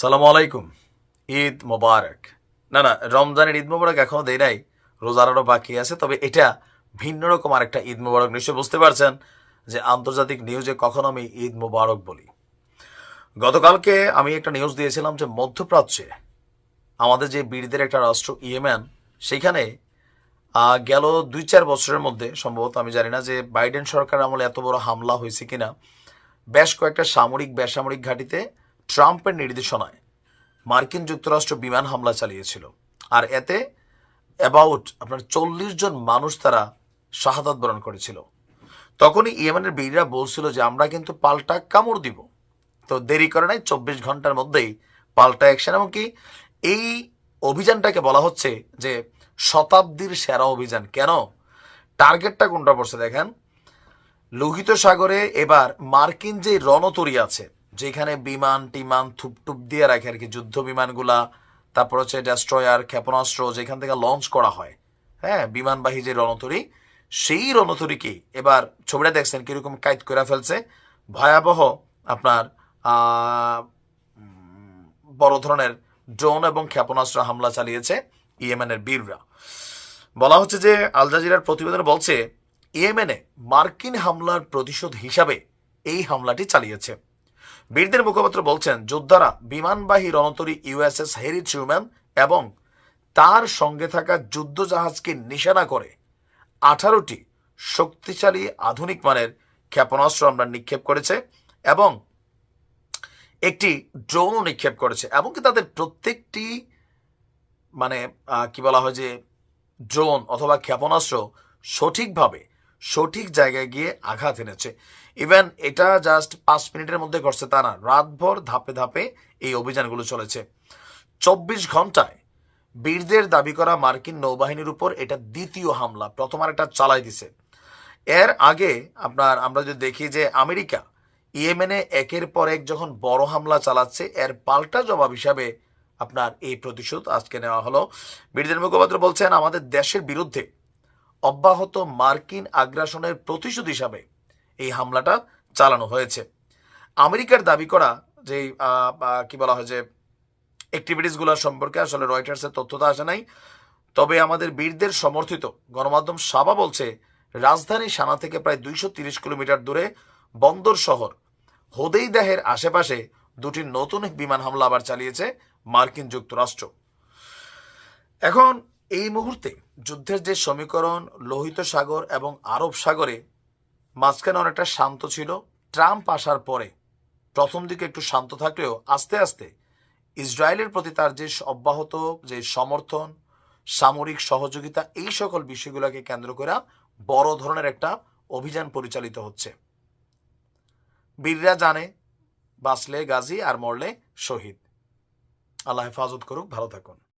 সালাম আলাইকুম। ঈদ মোবারক। না না, রমজানের ঈদ মোবারক এখনও দেয় নাই। রোজার আরও বাকি আছে, তবে এটা ভিন্ন রকম আরেকটা ঈদ মোবারক। নিশ্চয়ই বুঝতে পারছেন যে আন্তর্জাতিক নিউজে কখন আমি ঈদ মোবারক বলি। গতকালকে আমি একটা নিউজ দিয়েছিলাম যে মধ্যপ্রাচ্যে আমাদের যে বীরদের একটা রাষ্ট্র, ইয়েমেন, সেখানে গেল দুই চার বছরের মধ্যে, সম্ভবত আমি জানি না যে বাইডেন সরকার আমলে এত বড় হামলা হয়েছে কিনা, বেশ কয়েকটা সামরিক, বেসামরিক ঘাঁটিতে ট্রাম্পের নির্দেশনায় মার্কিন যুক্তরাষ্ট্র বিমান হামলা চালিয়েছিল। আর এতে অ্যাবাউট আপনার চল্লিশ জন মানুষ তারা শাহাদাত বরণ করেছিল। তখনই ইয়েমেনের বীররা বলছিল যে, আমরা কিন্তু পাল্টা কামড় দিব। তো দেরি করে নাই, চব্বিশ ঘণ্টার মধ্যেই পাল্টা অ্যাকশন এমনকি এই অভিযানটাকে বলা হচ্ছে যে, শতাব্দীর সেরা অভিযান। কেন? টার্গেটটা কোনটা পড়ছে দেখেন? লোহিত সাগরে এবার মার্কিন যে রণতরী আছে যেখানে বিমান, টিমান থুপটুপ দিয়ে রাখে আর কি। যুদ্ধ বিমানগুলা, তারপর হচ্ছে ডেস্ট্রয়ার ক্ষেপণাস্ত্র যেখান থেকে লঞ্চ করা হয়। হ্যাঁ বিমানবাহী যে রণতরী, সেই রণতরীকে এবার ছবিটা দেখছেন কীরকম কাইত করে ফেলছে। ভয়াবহ আপনার বড় ধরনের ড্রোন এবং ক্ষেপণাস্ত্র হামলা চালিয়েছে ইয়েমেনের বীররা। বলা হচ্ছে যে আল জাজিরার প্রতিবেদনে বলছে, ইয়েমেনে মার্কিন হামলার প্রতিশোধ হিসাবে এই হামলাটি চালিয়েছে। বীরদের মুখপাত্র বলছেন, যোদ্ধারা বিমানবাহী রণতরী ইউএসএস হেরি ট্রুম্যান এবং তার সঙ্গে থাকা যুদ্ধ জাহাজকে নিশানা করে আঠারোটি শক্তিশালী আধুনিক মানের ক্ষেপণাস্ত্র আমরা নিক্ষেপ করেছে এবং একটি ড্রোনও নিক্ষেপ করেছে। এমনকি তাদের প্রত্যেকটি মানে কি বলা হয় যে, ড্রোন অথবা ক্ষেপণাস্ত্র সঠিকভাবে সঠিক জায়গায় গিয়ে আঘাত এনেছে। ইভেন এটা জাস্ট পাঁচ মিনিটের মধ্যে ঘটছে তা না, রাতভর ধাপে ধাপে এই অভিযানগুলো চলেছে। চব্বিশ ঘন্টায় বীরদের দাবি করা মার্কিন নৌবাহিনীর উপর এটা দ্বিতীয় হামলা, প্রথম আর একটা চালাই দিছে। এর আগে আপনার আমরা যদি দেখি যে আমেরিকা ইয়েমেনে একের পর এক যখন বড় হামলা চালাচ্ছে, এর পাল্টা জবাব হিসাবে আপনার এই প্রতিশোধ আজকে নেওয়া হলো। বীরদের মুখপাত্র বলছেন, আমাদের দেশের বিরুদ্ধে অব্যাহত মার্কিন আগ্রাসনের প্রতিশোধ হিসাবে এই হামলাটা চালানো হয়েছে। আমেরিকার দাবি করা যে কি বলা হয় যে অ্যাক্টিভিটিসগুলো সম্পর্কে আসলে রয়টার্সের তথ্যটা আসে নাই। তবে আমাদের বীরদের সমর্থিত গণমাধ্যম সাবা বলছে, রাজধানী সানা থেকে প্রায় দুইশো কিলোমিটার দূরে বন্দর শহর হোদেইদাহের আশেপাশে দুটি নতুন বিমান হামলা আবার চালিয়েছে মার্কিন যুক্তরাষ্ট্র। এখন এই মুহূর্তে যুদ্ধের যে সমীকরণ, লোহিত সাগর এবং আরব সাগরে মাঝখানে অনেকটা শান্ত ছিল, ট্রাম্প আসার পরে প্রথম দিকে একটু শান্ত থাকলেও আস্তে আস্তে ইসরায়েলের প্রতি তার যে অব্যাহত যে সমর্থন, সামরিক সহযোগিতা, এই সকল বিষয়গুলোকে কেন্দ্র করে বড় ধরনের একটা অভিযান পরিচালিত হচ্ছে। বীররা জানে, বাঁচলে গাজী আর মরলে শহীদ। আল্লাহ হেফাজত করুক, ভালো থাকুন।